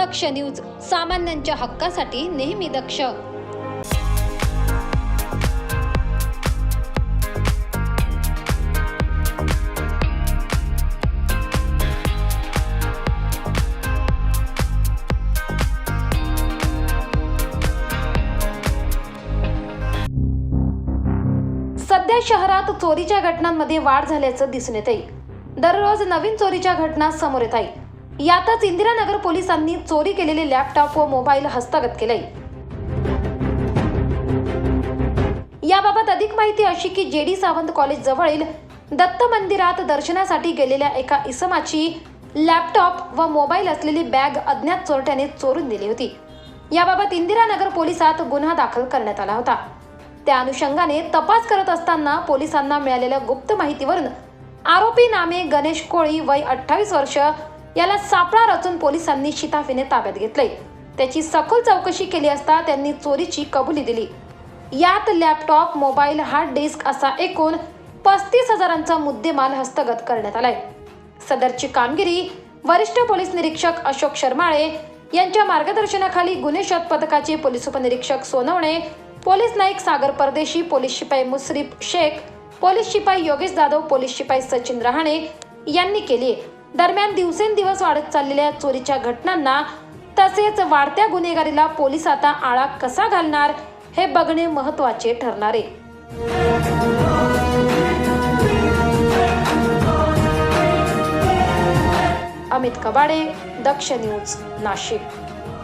दक्ष news सामान्यांच्या हक्कासाठी नेहमी दक्ष. सध्या शहरात चोरीच्या घटनांमध्ये वाढ झाल्याचं दिसून येत आहे दररोज नवीन चोरीच्या घटना समोर येत आहे यातच इंदिरानगर पोलिसांनी चोरी केलेले लॅपटॉप व मोबाईल हस्तगत केले. याबाबत अधिक माहिती अशी की जेडी सावंत कॉलेज जवळील दत्त मंदिरात दर्शनासाठी गेलेल्या एका इसमाची लॅपटॉप व मोबाईल असलेली बॅग अज्ञात चोरट्याने चोरून दिली होती. याबाबत इंदिरानगर पोलिसात गुन्हा दाखल करण्यात आला होता. त्या अनुषंगाने तपास करत असताना पोलिसांना मिळालेल्या गुप्त माहितीवरून आरोपी नामे गणेश कोळी वय अठ्ठावीस वर्ष याला सापळा रचून पोलिसांनी शिताफीने ताब्यात घेतले त्याची सखोल चौकशी केली असता त्यांनी चोरीची कबुली दिली. यात लॅपटॉप मोबाईल हार्ड डिस्क असा एकूण पस्तीस हजारांचा मुद्देमाल हस्तगत करण्यात आलाय. सदरची कामगिरी वरिष्ठ पोलीस निरीक्षक अशोक शर्माळे यांच्या मार्गदर्शनाखाली गुन्हे शोध पथकाचे पोलीस उपनिरीक्षक सोनवणे पोलीस नाईक सागर परदेशी पोलीस शिपाई मुसरीफ शेख पोलीस शिपाई योगेश जाधव पोलीस शिपाई सचिन रहाणे यांनी केली आहे दरम्यान दिवसेंदिवस वाढत चाललेल्या चोरीच्या घटनांना तसेच वाढत्या गुन्हेगारीला पोलीस आता आळा कसा घालणार हे बघणे महत्त्वाचे ठरणार आहे. अमित कबाडे दक्ष न्यूज नाशिक.